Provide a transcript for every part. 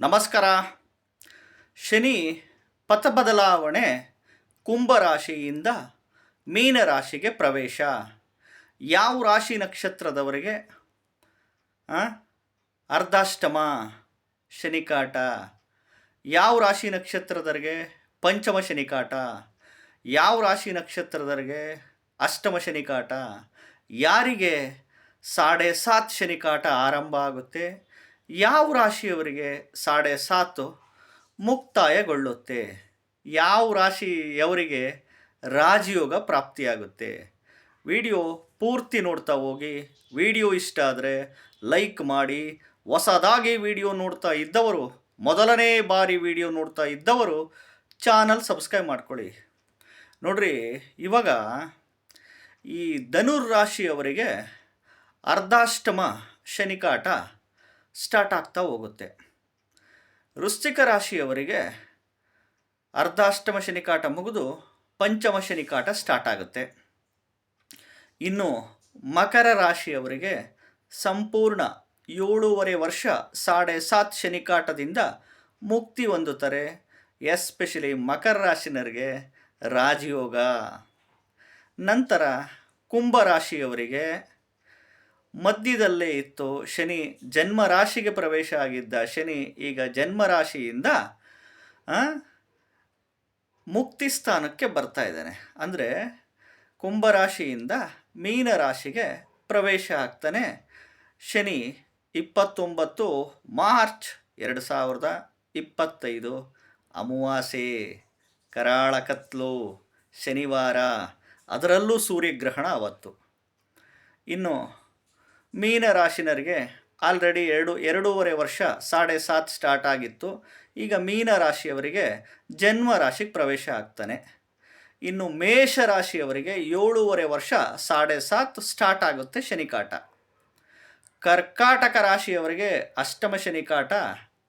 ನಮಸ್ಕಾರ. ಶನಿ ಪಥ ಬದಲಾವಣೆ ಕುಂಭರಾಶಿಯಿಂದ ಮೀನರಾಶಿಗೆ ಪ್ರವೇಶ. ಯಾವ ರಾಶಿ ನಕ್ಷತ್ರದವರಿಗೆ ಅರ್ಧಾಷ್ಟಮ, ಶನಿಕಾಟ, ಯಾವ ರಾಶಿ ನಕ್ಷತ್ರದವರಿಗೆ ಪಂಚಮ ಶನಿಕಾಟ, ಯಾವ ರಾಶಿ ನಕ್ಷತ್ರದವರಿಗೆ ಅಷ್ಟಮ ಶನಿಕಾಟ, ಯಾರಿಗೆ ಸಾಡೆ ಸಾತ್ ಶನಿಕಾಟ ಆರಂಭ ಆಗುತ್ತೆ? ಯಾವ ರಾಶಿಯವರಿಗೆ ಸಾಡೆ ಸಾತು ಮುಕ್ತಾಯಗೊಳ್ಳುತ್ತೆ? ಯಾವ ರಾಶಿಯವರಿಗೆ ರಾಜಯೋಗ ಪ್ರಾಪ್ತಿಯಾಗುತ್ತೆ? ವಿಡಿಯೋ ಪೂರ್ತಿ ನೋಡ್ತಾ ಹೋಗಿ, ವಿಡಿಯೋ ಇಷ್ಟ ಆದರೆ ಲೈಕ್ ಮಾಡಿ. ಹೊಸದಾಗಿ ವಿಡಿಯೋ ನೋಡ್ತಾ ಇದ್ದವರು, ಮೊದಲನೇ ಬಾರಿ ವಿಡಿಯೋ ನೋಡ್ತಾ ಇದ್ದವರು ಚಾನಲ್ ಸಬ್ಸ್ಕ್ರೈಬ್ ಮಾಡ್ಕೊಳ್ಳಿ. ನೋಡ್ರಿ, ಇವಾಗ ಈ ಧನುರ್ ರಾಶಿಯವರಿಗೆ ಅರ್ಧಾಷ್ಟಮ ಶನಿಕಾಟ ಸ್ಟಾರ್ಟ್ ಆಗ್ತಾ ಹೋಗುತ್ತೆ. ವೃಶ್ಚಿಕ ರಾಶಿಯವರಿಗೆ ಅರ್ಧಾಷ್ಟಮ ಶನಿಕಾಟ ಮುಗಿದು ಪಂಚಮ ಶನಿಕಾಟ ಸ್ಟಾರ್ಟ್ ಆಗುತ್ತೆ. ಇನ್ನು ಮಕರ ರಾಶಿಯವರಿಗೆ ಸಂಪೂರ್ಣ ಏಳೂವರೆ ವರ್ಷ ಸಾಡೆ ಸಾತ್ ಶನಿಕಾಟದಿಂದ ಮುಕ್ತಿ ಹೊಂದುತ್ತಾರೆ. ಎಸ್ಪೆಷಲಿ ಮಕರ ರಾಶಿನರಿಗೆ ರಾಜಯೋಗ. ನಂತರ ಕುಂಭ ರಾಶಿಯವರಿಗೆ ಮಧ್ಯದಲ್ಲೇ ಇತ್ತು. ಶನಿ ಜನ್ಮ ರಾಶಿಗೆ ಪ್ರವೇಶ ಆಗಿದ್ದ ಶನಿ ಈಗ ಜನ್ಮ ರಾಶಿಯಿಂದ ಮುಕ್ತಿ ಸ್ಥಾನಕ್ಕೆ ಬರ್ತಾ ಇದ್ದಾನೆ. ಅಂದರೆ ಕುಂಭರಾಶಿಯಿಂದ ಮೀನ ರಾಶಿಗೆ ಪ್ರವೇಶ ಆಗ್ತಾನೆ. ಶನಿ ಇಪ್ಪತ್ತೊಂಬತ್ತು ಮಾರ್ಚ್ ಎರಡು ಸಾವಿರದ ಇಪ್ಪತ್ತೈದು. ಅಮಾವಾಸ್ಯೆ, ಕರಾಳ ಕತ್ಲು, ಶನಿವಾರ, ಅದರಲ್ಲೂ ಸೂರ್ಯಗ್ರಹಣ ಅವತ್ತು. ಇನ್ನು ಮೀನ ರಾಶಿನರಿಗೆ ಆಲ್ರೆಡಿ ಎರಡು, ಎರಡೂವರೆ ವರ್ಷ ಸಾಡೆ ಸಾತ್ ಸ್ಟಾರ್ಟ್ ಆಗಿತ್ತು. ಈಗ ಮೀನ ರಾಶಿಯವರಿಗೆ ಜನ್ಮ ರಾಶಿಗೆ ಪ್ರವೇಶ ಆಗ್ತಾನೆ. ಇನ್ನು ಮೇಷ ರಾಶಿಯವರಿಗೆ ಏಳೂವರೆ ವರ್ಷ ಸಾಡೆ ಸಾತ್ ಸ್ಟಾರ್ಟ್ ಆಗುತ್ತೆ ಶನಿಕಾಟ. ಕರ್ಕಾಟಕ ರಾಶಿಯವರಿಗೆ ಅಷ್ಟಮ ಶನಿಕಾಟ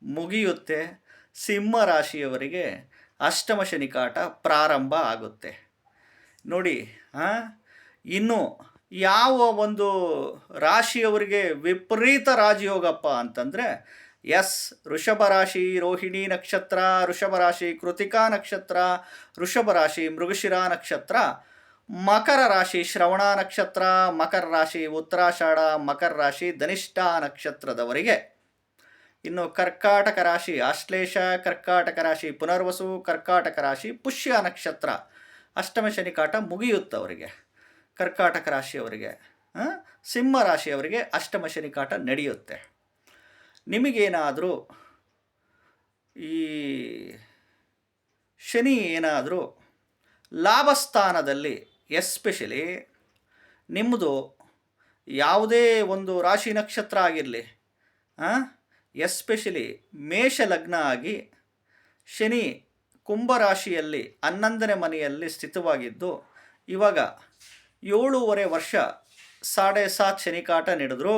ಮುಗಿಯುತ್ತೆ. ಸಿಂಹ ರಾಶಿಯವರಿಗೆ ಅಷ್ಟಮ ಶನಿಕಾಟ ಪ್ರಾರಂಭ ಆಗುತ್ತೆ. ನೋಡಿ ಇನ್ನು ಯಾವ ಒಂದು ರಾಶಿಯವರಿಗೆ ವಿಪರೀತ ರಾಜಯೋಗಪ್ಪ ಅಂತಂದರೆ, ಎಸ್ ಋಷಭ ರಾಶಿ, ರೋಹಿಣಿ ನಕ್ಷತ್ರ ಋಷಭ ರಾಶಿ, ಕೃತಿಕಾ ನಕ್ಷತ್ರ ಋಷಭ ರಾಶಿ, ಮೃಗಶಿರ ನಕ್ಷತ್ರ, ಮಕರ ರಾಶಿ, ಶ್ರವಣ ನಕ್ಷತ್ರ, ಮಕರ ರಾಶಿ, ಉತ್ತರಾಷಾಢ, ಮಕರ ರಾಶಿ, ಧನಿಷ್ಠ ನಕ್ಷತ್ರದವರಿಗೆ. ಇನ್ನು ಕರ್ಕಾಟಕ ರಾಶಿ ಆಶ್ಲೇಷ ಕರ್ಕಾಟಕ ರಾಶಿ, ಪುನರ್ವಸು, ಕರ್ಕಾಟಕ ರಾಶಿ, ಪುಷ್ಯ ನಕ್ಷತ್ರ ಅಷ್ಟಮ ಶನಿಕಾಟ ಮುಗಿಯುತ್ತೆ ಅವರಿಗೆ ಕರ್ಕಾಟಕ ರಾಶಿಯವರಿಗೆ ಸಿಂಹ ರಾಶಿಯವರಿಗೆ ಅಷ್ಟಮ ಶನಿಕಾಟ ನಡೆಯುತ್ತೆ. ನಿಮಗೇನಾದರೂ ಈ ಶನಿ ಏನಾದರೂ ಲಾಭಸ್ಥಾನದಲ್ಲಿ, ಎಸ್ಪೆಷಲಿ ನಿಮ್ಮದು ಯಾವುದೇ ಒಂದು ರಾಶಿ ನಕ್ಷತ್ರ ಆಗಿರಲಿ ಎಸ್ಪೆಷಲಿ ಮೇಷ ಲಗ್ನ ಆಗಿ ಶನಿ ಕುಂಭರಾಶಿಯಲ್ಲಿ ಹನ್ನೊಂದನೇ ಮನೆಯಲ್ಲಿ ಸ್ಥಿತವಾಗಿದ್ದು, ಇವಾಗ ಏಳೂವರೆ ವರ್ಷ ಸಾಡೆ ಸಾತ್ ಶನಿಕಾಟ ನಡೆದ್ರು,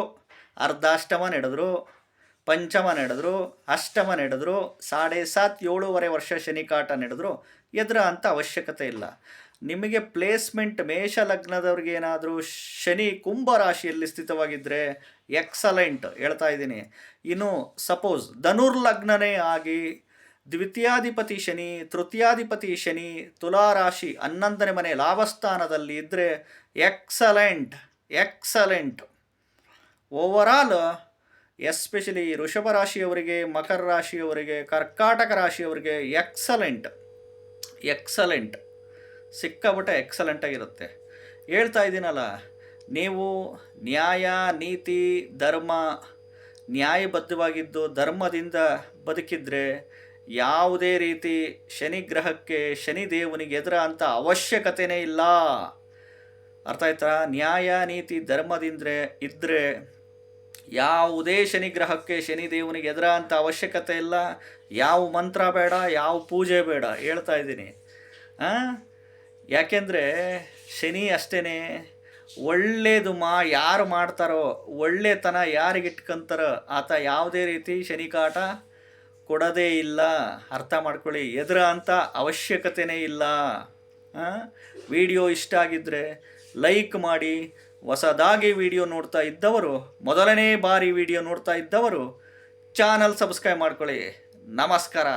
ಅರ್ಧಾಷ್ಟಮ ನಡೆದ್ರು, ಪಂಚಮ ನಡೆದ್ರು, ಅಷ್ಟಮ ನಡೆದ್ರು, ಸಾಡೆ ಸಾತ್ ಏಳೂವರೆ ವರ್ಷ ಶನಿಕಾಟ ನಡೆದ್ರು, ಎದುರ ಅಂತ ಅವಶ್ಯಕತೆ ಇಲ್ಲ. ನಿಮಗೆ ಪ್ಲೇಸ್ಮೆಂಟ್ ಮೇಷ ಲಗ್ನದವ್ರಿಗೆ ಏನಾದರೂ ಶನಿ ಕುಂಭ ರಾಶಿಯಲ್ಲಿ ಸ್ಥಿತವಾಗಿದ್ದರೆ ಎಕ್ಸಲೆಂಟ್ ಹೇಳ್ತಾ ಇದ್ದೀನಿ. ಇನ್ನು ಸಪೋಸ್ ಧನುರ್ ಲಗ್ನನೇ ಆಗಿ ದ್ವಿತೀಯಾಧಿಪತಿ ಶನಿ, ತೃತೀಯಾಧಿಪತಿ ಶನಿ, ತುಲಾರಾಶಿ ಹನ್ನೊಂದನೇ ಮನೆ ಲಾಭಸ್ಥಾನದಲ್ಲಿ ಇದ್ದರೆ ಎಕ್ಸಲೆಂಟ್ ಎಕ್ಸಲೆಂಟ್. ಓವರಾಲ್ ಎಸ್ಪೆಷಲಿ ವೃಷಭ ರಾಶಿಯವರಿಗೆ, ಮಕರ ರಾಶಿಯವರಿಗೆ, ಕರ್ಕಾಟಕ ರಾಶಿಯವರಿಗೆ ಎಕ್ಸಲೆಂಟ್ ಎಕ್ಸಲೆಂಟ್. ಸಿಕ್ಕಾಬಿಟ್ಟೆ ಎಕ್ಸಲೆಂಟ್ ಆಗಿರುತ್ತೆ. ಹೇಳ್ತಾ ಇದ್ದೀನಲ್ಲ, ನೀವು ನ್ಯಾಯ, ನೀತಿ, ಧರ್ಮ, ನ್ಯಾಯಬದ್ಧವಾಗಿದ್ದು ಧರ್ಮದಿಂದ ಬದುಕಿದ್ರೆ ಯಾವುದೇ ರೀತಿ ಶನಿ ಗ್ರಹಕ್ಕೆ ಶನಿ ದೇವನಿಗೆ ಎದುರ ಅಂತ ಅವಶ್ಯಕತೆನೇ ಇಲ್ಲ. ಅರ್ಥ ಆಯ್ತಾ? ನ್ಯಾಯ, ನೀತಿ, ಧರ್ಮದಿಂದ್ರೆ ಇದ್ದರೆ ಯಾವುದೇ ಶನಿ ಗ್ರಹಕ್ಕೆ ಶನಿ ದೇವನಿಗೆ ಎದುರ ಅಂತ ಅವಶ್ಯಕತೆ ಇಲ್ಲ. ಯಾವ ಮಂತ್ರ ಬೇಡ, ಯಾವ ಪೂಜೆ ಬೇಡ ಹೇಳ್ತಾ ಇದ್ದೀನಿ? ಯಾಕೆಂದರೆ ಶನಿ ಅಷ್ಟೇ ಒಳ್ಳೇದು ಮಾ, ಯಾರು ಮಾಡ್ತಾರೋ, ಒಳ್ಳೆತನ ಯಾರಿಗೆ ಇಟ್ಕೊಂತಾರೋ ಆತ ಯಾವುದೇ ರೀತಿ ಶನಿಕಾಟ ಕೊಡೋದೇ ಇಲ್ಲ. ಅರ್ಥ ಮಾಡ್ಕೊಳ್ಳಿ. ಎದುರ ಅಂತ ಅವಶ್ಯಕತೆನೇ ಇಲ್ಲ. ವಿಡಿಯೋ ಇಷ್ಟ ಆಗಿದ್ದರೆ ಲೈಕ್ ಮಾಡಿ. ಹೊಸದಾಗಿ ವಿಡಿಯೋ ನೋಡ್ತಾ ಇದ್ದವರು, ಮೊದಲನೇ ಬಾರಿ ವಿಡಿಯೋ ನೋಡ್ತಾ ಇದ್ದವರು, ಚಾನಲ್ ಸಬ್ಸ್ಕ್ರೈಬ್ ಮಾಡ್ಕೊಳ್ಳಿ. ನಮಸ್ಕಾರ.